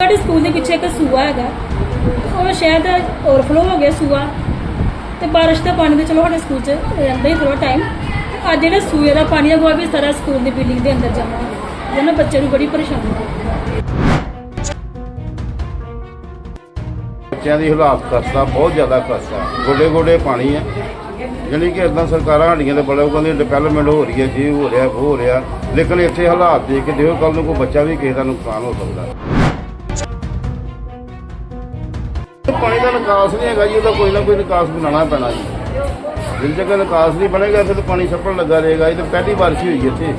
ਸਾਡੇ ਸਕੂਲ ਦੇ ਪਿੱਛੇ ਇੱਕ ਸੂਆ ਹੈਗਾ। ਉਹ ਸ਼ਾਇਦ ਓਵਰਫਲੋ ਹੋ ਗਿਆ ਸੂਆ। ਤੇ ਬਾਰਿਸ਼ ਦਾ ਪਾਣੀ ਤੇ ਚਲੋ ਸਾਡੇ ਸਕੂਲ 'ਚ ਰਹਿੰਦਾ ਹੀ ਥੋੜਾ ਟਾਈਮ ਅੱਜ ਜਿਹੜਾ ਸੂਏ ਦਾ ਪਾਣੀ ਹੈ ਉਹ ਵੀ ਸਾਰਾ ਸਕੂਲ ਦੀ ਬਿਲਡਿੰਗ ਦੇ ਅੰਦਰ ਜਮਾ ਹੋ ਗਿਆ ਜਿਹਨਾਂ ਬੱਚੇ ਨੂੰ ਬੜੀ ਪਰੇਸ਼ਾਨੀ ਹੈ। ਬੱਚਿਆਂ ਦੀ ਹਾਲਾਤ ਖਸਤਾ, ਬਹੁਤ ਜ਼ਿਆਦਾ ਖਸਤਾ। ਗੋਡੇ ਗੋਡੇ ਪਾਣੀ ਹੈ ਜਾਣੀ ਕਿ ਇਦਾਂ ਸਰਕਾਰਾਂ ਸਾਡੀਆਂ ਦੇ ਬੜਾ ਕਹਿੰਦੇ ਡਿਵੈਲਪਮੈਂਟ ਹੋ ਰਹੀ ਹੈ, ਜੀ ਹੋ ਰਿਹਾ ਹੋ ਰਿਹਾ। ਲੇਕਿਨ ਇੱਥੇ ਹਾਲਾਤ ਦੇਖ ਕੇ ਦੇਖੋ ਕੱਲ ਨੂੰ ਕੋਈ ਬੱਚਾ ਵੀ ਕਿਸੇ ਦਾ ਨੁਕਸਾਨ ਹੋ ਸਕਦਾ। ਪਾਣੀ ਦਾ ਨਿਕਾਸ ਨਹੀਂ ਹੈਗਾ ਜੀ ਉਹਦਾ ਕੋਈ ਨਾ ਕੋਈ ਨਿਕਾਸ ਬਣਾਉਣਾ ਪੈਣਾ ਜੀ। ਜਿਸ ਜਗ੍ਹਾ ਨਿਕਾਸ ਨਹੀਂ ਬਣੇਗਾ, ਇੱਥੇ ਤਾਂ ਪਾਣੀ ਛੱਪਣ ਲੱਗਾ ਰਹੇਗਾ, ਇਹ ਤਾਂ ਪਹਿਲੀ ਵਾਰ ਹੋਈ ਇੱਥੇ।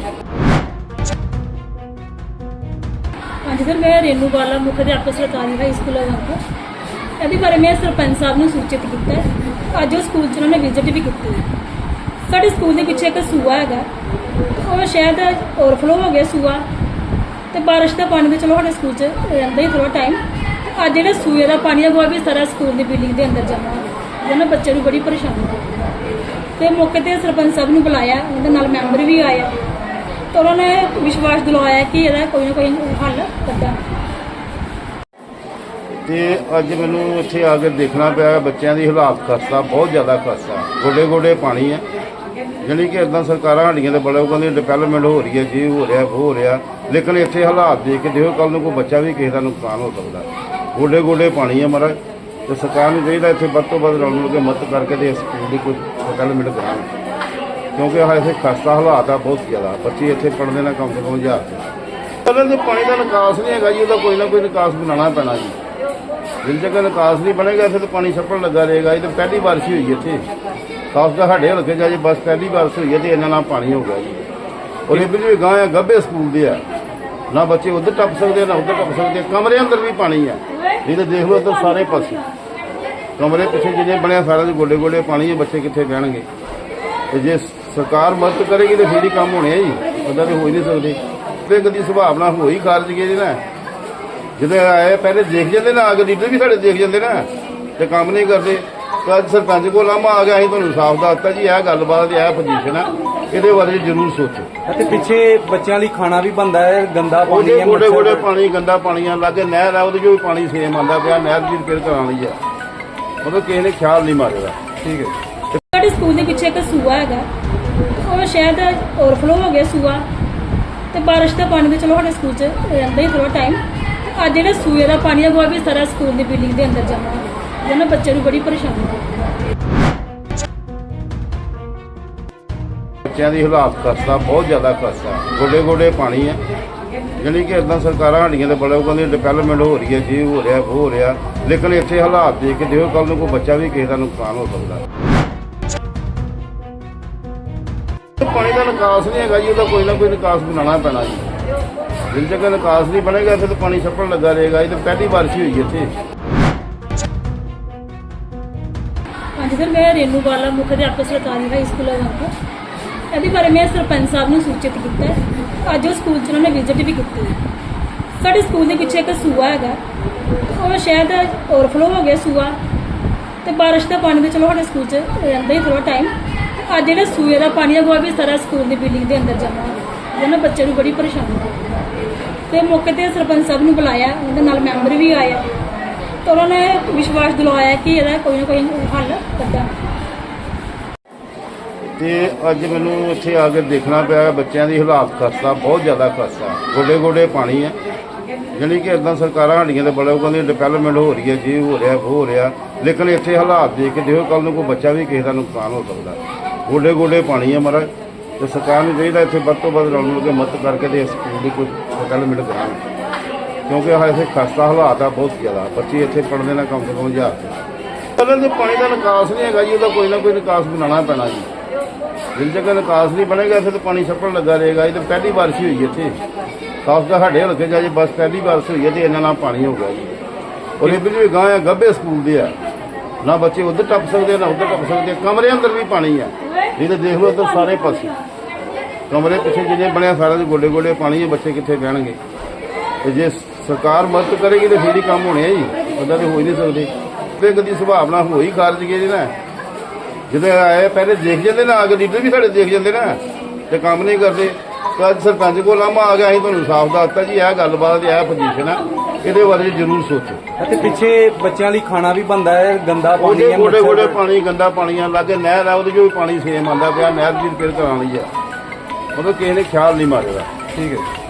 ਹਾਂਜੀ ਸਰ, ਮੈਂ ਰੇਨੂ ਬਾਲਾ, ਮੁੱਖ ਅਧਿਆਪਕ ਸਰਕਾਰੀ ਹਾਈ ਸਕੂਲ ਅਗੰਪੁਰ ਇਹਦੇ ਬਾਰੇ ਮੈਂ ਸਰਪੰਚ ਸਾਹਿਬ ਨੂੰ ਸੂਚਿਤ ਕੀਤਾ ਹੈ। ਅੱਜ ਉਹ ਸਕੂਲ 'ਚ ਉਹਨਾਂ ਨੇ ਵਿਜ਼ਿਟ ਵੀ ਕੀਤੀ ਹੈ। ਸਾਡੇ ਸਕੂਲ ਦੇ ਪਿੱਛੇ ਇੱਕ ਸੂਆ ਹੈਗਾ। ਉਹ ਸ਼ਾਇਦ ਓਵਰਫਲੋ ਹੋ ਗਿਆ ਸੂਆ। ਤੇ ਬਾਰਿਸ਼ ਦਾ ਪਾਣੀ ਤੇ ਚਲੋ ਸਾਡੇ ਸਕੂਲ 'ਚ ਰਹਿੰਦਾ ਹੀ ਥੋੜਾ ਟਾਈਮ ਅੱਜ ਜਿਹੜਾ ਸੂਏ ਦਾ ਪਾਣੀ ਹੈ ਉਹ ਵੀ ਸਾਰਾ ਸਕੂਲ ਦੀ ਬਿਲਡਿੰਗ ਦੇ ਅੰਦਰ ਜਮਾ ਹੋ ਗਿਆ। ਜਿਹਨਾਂ ਬੱਚੇ ਨੂੰ ਬੜੀ ਪਰੇਸ਼ਾਨੀ ਹੈ ਤੇ ਮੌਕੇ ਤੇ ਸਰਪੰਚ ਸਾਹਿਬ ਨੂੰ ਬੁਲਾਇਆ, ਉਹਦੇ ਨਾਲ ਮੈਂਬਰ ਵੀ ਆਏ। ਆ ਉਹਨਾਂ ਨੇ ਵਿਸ਼ਵਾਸ ਦਿਲਾਇਆ ਕਿ ਇਹਦਾ ਕੋਈ ਨਾ ਕੋਈ ਹੱਲ ਕੱਢਾਂਗੇ। ਤੇ ਅੱਜ ਮੈਨੂੰ ਇੱਥੇ ਆ ਕੇ ਦੇਖਣਾ ਪਿਆ ਬੱਚਿਆਂ ਦੀ ਹਾਲਾਤ ਖਸਤਾ, ਬਹੁਤ ਜ਼ਿਆਦਾ ਖਸਤਾ। ਗੋਡੇ ਗੋਡੇ ਪਾਣੀ ਹੈ ਜਾਣੀ ਕਿ ਇਦਾਂ ਸਰਕਾਰਾਂ ਸਾਡੀਆਂ ਤੇ ਬੜਾ ਉਹ ਕਹਿੰਦੇ ਡਿਵੈਲਪਮੈਂਟ ਹੋ ਰਹੀ ਹੈ, ਜੀ ਹੋ ਰਿਹਾ ਹੋ ਰਿਹਾ। ਲੇਕਿਨ ਇੱਥੇ ਹਾਲਾਤ ਦੇਖ ਕੇ ਦੇਖੋ ਕੱਲ ਨੂੰ ਕੋਈ ਬੱਚਾ ਵੀ ਕਿਸੇ ਦਾ ਨੁਕਸਾਨ ਹੋ ਸਕਦਾ। ਗੋਡੇ ਗੋਡੇ ਪਾਣੀ ਹੈ ਮਹਾਰਾਜ। ਤੇ ਸਰਕਾਰ ਨੂੰ ਚਾਹੀਦਾ ਇੱਥੇ ਵੱਧ ਤੋਂ ਵੱਧ ਰਲ ਮਿਲ ਕੇ ਮਦਦ ਕਰਕੇ ਤੇ ਇਸ ਸਕੂਲ ਦੀ ਕੋਈ ਡਿਵੈਲਪਮੈਂਟ ਕਰਾਉਣ ਕਿਉਂਕਿ ਆਹ ਇੱਥੇ ਖਸਤਾ ਹਾਲਾਤ ਆ ਬਹੁਤ ਜ਼ਿਆਦਾ। ਬੱਚੇ ਇੱਥੇ ਪੜ੍ਹਦੇ ਨਾ ਕਮ ਸੇ ਕਮ ਹਜ਼ਾਰ ਪਹਿਲਾਂ ਤੇ ਪਾਣੀ ਦਾ ਨਿਕਾਸ ਨਹੀਂ ਹੈਗਾ ਜੀ, ਉਹਦਾ ਕੋਈ ਨਾ ਕੋਈ ਨਿਕਾਸ ਬਣਾਉਣਾ ਪੈਣਾ ਜੀ। ਜਿਸ ਜਗ੍ਹਾ ਨਿਕਾਸ ਨਹੀਂ ਬਣੇਗਾ, ਇੱਥੇ ਤਾਂ ਪਾਣੀ ਛੱਪਣ ਲੱਗਾ ਰਹੇਗਾ। ਇਹ ਤਾਂ ਪਹਿਲੀ ਵਾਰ ਹੀ ਹੋਈ ਇੱਥੇ। ਖਾਸ ਕਰ ਸਾਡੇ ਹਲਕੇ 'ਚ ਅਜੇ ਬਸ ਪਹਿਲੀ ਵਾਰ ਹੋਈ ਹੈ ਤੇ ਇਹਨਾਂ ਨਾਲ ਪਾਣੀ ਹੋ ਗਿਆ ਜੀ। ਔਰ ਇਹ ਵੀ ਗਾਂ ਆ ਗੱਭੇ ਸਕੂਲ ਦੇ ਆ। ਨਾ ਬੱਚੇ ਉੱਧਰ ਟੱਪ ਸਕਦੇ ਨਾ ਉੱਧਰ ਟੱਪ ਸਕਦੇ ਕਮਰੇ ਅੰਦਰ ਵੀ ਪਾਣੀ ਆ। ਨਹੀਂ ਤਾਂ ਦੇਖ ਲਓ ਇੱਧਰ ਸਾਰੇ ਪਾਸੇ। ਕਮਰੇ ਪਿੱਛੇ ਜਿਹਨੇ ਬਣਿਆ ਸਾਰਾ ਦੇ ਗੋਡੇ ਗੋਡੇ ਪਾਣੀ ਹੈ ਬੱਚੇ ਕਿੱਥੇ ਬਹਿਣਗੇ? ਤੇ ਜੇ ਸਰਕਾਰ ਮਦਦ ਕਰੇਗੀ ਤਾਂ ਫੇਰ ਹੀ ਕੰਮ ਹੋਣੇ ਆ ਜੀ। ਉਹਦਾ ਤੇ ਹੋ ਹੀ ਨਹੀਂ ਸਕਦੇ। ਤੇ ਕਦੀ ਸੁਭਾਵਨਾ ਹੀ ਖਾਰਜ ਗਏ ਜੀ ਨਾ। ਜਦੋਂ ਆਏ, ਪਹਿਲੇ ਦੇਖ ਜਾਂਦੇ ਨਾ ਅਗਰ ਲੀਡਰ ਵੀ ਸਾਡੇ ਦੇਖ ਜਾਂਦੇ ਨਾ। ਤੇ ਕੰਮ ਨਹੀਂ ਕਰਦੇ। ਤਾਂ ਅੱਜ ਸਰਪੰਚ ਕੋਲ ਆਮਾ ਆ ਗਿਆ, ਅਸੀਂ ਤੁਹਾਨੂੰ ਸਾਫ਼ ਦੱਸਤਾ ਜੀ, ਇਹ ਗੱਲਬਾਤ, ਇਹ ਪੋਜੀਸ਼ਨ ਆ। ਇਹਦੇ ਬਾਰੇ ਜ਼ਰੂਰ ਸੋਚੋ। ਅਤੇ ਪਿੱਛੇ ਬੱਚਿਆਂ ਲਈ ਖਾਣਾ ਵੀ ਬੰਦਾ ਹੈ ਗੰਦਾ ਪਾਣੀ ਉਹਦੇ ਹੈ ਗੋਡੇ ਮੱਛਰ ਗੋਡੇ ਪਾਣੀ ਗੰਦਾ ਪਾਣੀਆਂ ਲੱਗੇ ਨਹਿਰ ਆ ਉਹਦੇ ਚੋਂ ਵੀ ਪਾਣੀ ਸੇਮ ਆਉਂਦਾ ਪਿਆ ਨਹਿਰ ਦੀ ਰਿਪੇਅਰ ਕਰਾਉਣ ਲਈ ਆ। ਮਤਲਬ ਕਿਸੇ ਨੇ ਖਿਆਲ ਨਹੀਂ ਮਾਰਿਆ। ਠੀਕ ਹੈ। ਸਾਡੇ ਸਕੂਲ ਦੇ ਪਿੱਛੇ ਇੱਕ ਸੂਆ ਹੈਗਾ। ਉਹ ਸ਼ਾਇਦ ਓਵਰਫਲੋ ਹੋ ਗਿਆ ਸੂਆ। ਤੇ ਬਾਰਿਸ਼ ਦਾ ਪਾਣੀ ਤੇ ਚਲੋ ਸਾਡੇ ਸਕੂਲ 'ਚ ਰਹਿੰਦਾ ਹੀ ਥੋੜਾ ਟਾਈਮ ਅੱਜ ਜਿਹੜਾ ਸੂਏ ਦਾ ਪਾਣੀ ਹੈ ਉਹ ਵੀ ਸਾਰਾ ਸਕੂਲ ਦੀ ਬਿਲਡਿੰਗ ਦੇ ਅੰਦਰ ਜਮਾ ਹੋ ਗਿਆ ਜਿਹਨਾਂ ਬੱਚੇ ਨੂੰ ਬੜੀ ਪਰੇਸ਼ਾਨੀ। ਹੈ ਬੱਚਿਆਂ ਦੀ ਹਾਲਾਤ ਖਸਤਾ, ਬਹੁਤ ਜ਼ਿਆਦਾ ਖਸਤਾ। ਗੋਡੇ ਗੋਡੇ ਪਾਣੀ ਹੈ ਜਾਣੀ ਕਿ ਇਦਾਂ ਸਰਕਾਰਾਂ ਸਾਡੀਆਂ ਤੇ ਬੜਾ ਕਹਿੰਦੇ ਡਿਵੈਲਪਮੈਂਟ ਹੋ ਰਹੀ ਹੈ ਜੀ, ਹੋ ਰਿਹਾ ਉਹ ਹੋ ਰਿਹਾ। ਲੇਕਿਨ ਇੱਥੇ ਹਾਲਾਤ ਦੇਖ ਕੇ ਦੇਖੋ ਕੱਲ ਨੂੰ ਕੋਈ ਬੱਚਾ ਵੀ ਕਿਸੇ ਦਾ ਨੁਕਸਾਨ ਹੋ ਸਕਦਾ। ਪਾਣੀ ਦਾ ਨਿਕਾਸ ਨਹੀਂ ਹੈਗਾ ਜੀ, ਉਹਦਾ ਕੋਈ ਨਾ ਕੋਈ ਨਿਕਾਸ ਬਣਾਉਣਾ ਪੈਣਾ ਜੀ। ਜਿਸ ਜਗ੍ਹਾ ਨਿਕਾਸ ਨਹੀਂ ਬਣੇਗਾ, ਇੱਥੇ ਪਾਣੀ ਛੱਪਣ ਲੱਗਾ ਰਹੇਗਾ। ਇਹ ਤਾਂ ਪਹਿਲੀ ਬਾਰਿਸ਼ ਹੋਈ ਇੱਥੇ। ਹਾਂਜੀ ਸਰ, ਮੈਂ ਰੇਨੂ ਬਾਲਾ, ਮੁੱਖ ਅਧਿਆਪਕ ਸਰਕਾਰੀ ਹਾਈ ਸਕੂਲ ਅਗੰਪੁਰ ਇਹਦੇ ਬਾਰੇ ਮੈਂ ਸਰਪੰਚ ਸਾਹਿਬ ਨੂੰ ਸੂਚਿਤ ਕੀਤਾ ਅੱਜ ਉਹ ਸਕੂਲ 'ਚ ਉਹਨਾਂ ਨੇ ਵਿਜ਼ਿਟ ਵੀ ਕੀਤੀ ਸਾਡੇ ਸਕੂਲ ਦੇ ਪਿੱਛੇ ਇੱਕ ਸੂਆ ਹੈਗਾ। ਉਹ ਸ਼ਾਇਦ ਓਵਰਫਲੋ ਹੋ ਗਿਆ ਸੂਆ। ਤੇ ਬਾਰਿਸ਼ ਦਾ ਪਾਣੀ ਤੇ ਚਲੋ ਸਾਡੇ ਸਕੂਲ 'ਚ ਰਹਿੰਦਾ ਹੀ ਥੋੜਾ ਟਾਈਮ ਅੱਜ ਜਿਹੜਾ ਸੂਏ ਦਾ ਪਾਣੀ ਦਾ ਉਹ ਵੀ ਸਾਰਾ ਸਕੂਲ ਦੀ ਬਿਲਡਿੰਗ ਦੇ ਅੰਦਰ ਜਮਾ ਹੋ ਗਿਆ। ਜਿਹਨਾਂ ਬੱਚੇ ਨੂੰ ਬੜੀ ਪਰੇਸ਼ਾਨੀ ਹੈ ਤੇ ਮੌਕੇ ਤੇ ਸਰਪੰਚ ਸਾਹਿਬ ਨੂੰ ਬੁਲਾਇਆ। ਉਹਦੇ ਨਾਲ ਮੈਂਬਰ ਵੀ ਆਏ। ਆ ਉਹਨਾਂ ਨੇ ਵਿਸ਼ਵਾਸ ਦਿਲਾਇਆ ਕਿ ਇਹਦਾ ਕੋਈ ਨਾ ਕੋਈ ਹੱਲ ਕੱਢਾਂਗੇ। ਤੇ ਅੱਜ ਮੈਨੂੰ ਇੱਥੇ ਆ ਕੇ ਦੇਖਣਾ ਪਿਆ ਬੱਚਿਆਂ ਦੀ ਹਾਲਾਤ ਖਸਤਾ, ਬਹੁਤ ਜ਼ਿਆਦਾ ਖਸਤਾ। ਗੋਡੇ ਗੋਡੇ ਪਾਣੀ ਹੈ ਜਾਣੀ ਕਿ ਇਦਾਂ ਸਰਕਾਰਾਂ ਸਾਡੀਆਂ ਦੇ ਬੜੇ ਉਹ ਕਹਿੰਦੇ ਡਿਵੈਲਪਮੈਂਟ ਹੋ ਰਹੀ ਹੈ, ਜੀ ਹੋ ਰਿਹਾ ਉਹ ਹੋ ਰਿਹਾ। ਲੇਕਿਨ ਇੱਥੇ ਹਾਲਾਤ ਦੇਖ ਕੇ ਦੇਖੋ ਕੱਲ ਨੂੰ ਕੋਈ ਬੱਚਾ ਵੀ ਕਿਸੇ ਦਾ ਨੁਕਸਾਨ ਹੋ ਸਕਦਾ। ਗੋਡੇ ਗੋਡੇ ਪਾਣੀ ਹੈ ਮਹਾਰਾਜ। ਤੇ ਸਰਕਾਰ ਨੂੰ ਚਾਹੀਦਾ ਇੱਥੇ ਵੱਧ ਤੋਂ ਵੱਧ ਰਲ ਮਿਲ ਕੇ ਮਦਦ ਕਰਕੇ ਤੇ ਇਸ ਸਕੂਲ ਦੀ ਕੋਈ ਡਿਵੈਲਪਮੈਂਟ ਕਰਾਉਣ। ਕਿਉਂਕਿ ਆਹ ਇੱਥੇ ਖਸਤਾ ਹਾਲਾਤ ਆ, ਬਹੁਤ ਜ਼ਿਆਦਾ। ਬੱਚੇ ਇੱਥੇ ਪੜ੍ਹਦੇ ਨਾ, ਕਮ ਸੇ ਕਮ ਹਜ਼ਾਰ। ਪਹਿਲਾਂ ਤੇ ਪਾਣੀ ਦਾ ਨਿਕਾਸ ਨਹੀਂ ਹੈਗਾ ਜੀ, ਉਹਦਾ ਕੋਈ ਨਾ ਕੋਈ ਨਿਕਾਸ ਬਣਾਉਣਾ ਪੈਣਾ ਜੀ। ਜਿਸ ਜਗ੍ਹਾ ਨਿਕਾਸ ਨਹੀਂ ਬਣੇਗਾ ਇੱਥੇ ਤਾਂ ਪਾਣੀ ਛੱਪਣ ਲੱਗਾ ਰਹੇਗਾ। ਇਹ ਤਾਂ ਪਹਿਲੀ ਬਾਰਿਸ਼ ਹੀ ਹੋਈ ਇੱਥੇ। ਖਾਸ ਕਰ ਸਾਡੇ ਹਲਕੇ 'ਚ ਜੇ ਬਸ ਪਹਿਲੀ ਬਾਰਿਸ਼ ਹੋਈ ਹੈ ਤੇ ਇਹਨਾਂ ਨਾਲ ਪਾਣੀ ਹੋ ਗਿਆ ਜੀ। ਔਰ ਇਹ ਵੀ ਗਾਂ ਆ ਗੱਭੇ ਸਕੂਲ ਦੇ ਆ। ਨਾ ਬੱਚੇ ਉੱਧਰ ਟੱਪ ਸਕਦੇ ਆ, ਨਾ ਉੱਧਰ ਟੱਪ ਸਕਦੇ ਆ। ਕਮਰੇ ਅੰਦਰ ਵੀ ਪਾਣੀ ਆ। ਨਹੀਂ ਤਾਂ ਦੇਖ ਲਓ ਇੱਧਰ ਸਾਰੇ ਪਾਸੇ। ਕਮਰੇ ਪਿੱਛੇ ਜਿਹਨੇ ਬਣਿਆ ਸਾਰਾ ਦੇ ਗੋਡੇ ਗੋਡੇ ਪਾਣੀ ਹੈ ਬੱਚੇ ਕਿੱਥੇ ਬਹਿਣਗੇ। ਤੇ ਜੇ ਸਰਕਾਰ ਮਦਦ ਕਰੇਗੀ ਤਾਂ ਫੇਰ ਹੀ ਕੰਮ ਹੋਣੇ ਆ ਜੀ। ਉਹਦਾ ਤੇ ਹੋ ਹੀ ਨਹੀਂ ਸਕਦੇ। ਤੇ ਕਦੀ ਸੁਭਾਵਨਾ ਹੋਈ ਖਾਰਜ ਗਏ ਜੀ ਨਾ। ਜਦੋਂ ਆਏ ਪਹਿਲੇ ਦੇਖ ਜਾਂਦੇ ਨਾ ਅਗਰ ਲੀਡਰ ਵੀ ਸਾਡੇ ਦੇਖ ਜਾਂਦੇ ਨਾ ਤੇ ਕੰਮ ਨਹੀਂ ਕਰਦੇ। ਤਾਂ ਅੱਜ ਸਰਪੰਚ ਕੋਲ ਆਮਾ ਆ ਗਿਆ ਅਸੀਂ ਤੁਹਾਨੂੰ ਸਾਫ਼ ਦੱਸਤਾ ਜੀ ਇਹ ਗੱਲਬਾਤ ਇਹ ਪੋਜੀਸ਼ਨ ਆ ਇਹਦੇ ਬਾਰੇ ਜ਼ਰੂਰ ਸੋਚੋ। ਅਤੇ ਪਿੱਛੇ ਬੱਚਿਆਂ ਲਈ ਖਾਣਾ ਵੀ ਬੰਦਾ ਹੈ ਗੰਦਾ ਪਾਣੀ ਉਹਦੇ ਹੈ ਗੋਡੇ ਗੋਡੇ ਪਾਣੀ ਗੰਦਾ ਪਾਣੀਆਂ ਲੱਗੇ ਨਹਿਰ ਆ ਉਹਦੇ ਚੋਂ ਵੀ ਪਾਣੀ ਸੇਮ ਆਉਂਦਾ ਪਿਆ ਨਹਿਰ ਦੀ ਰਿਪੇਅਰ ਕਰਾਉਣੀ ਆ। ਮਤਲਬ ਕਿਸੇ ਨੇ ਖਿਆਲ ਨਹੀਂ ਮਾਰਿਆ। ਠੀਕ ਹੈ।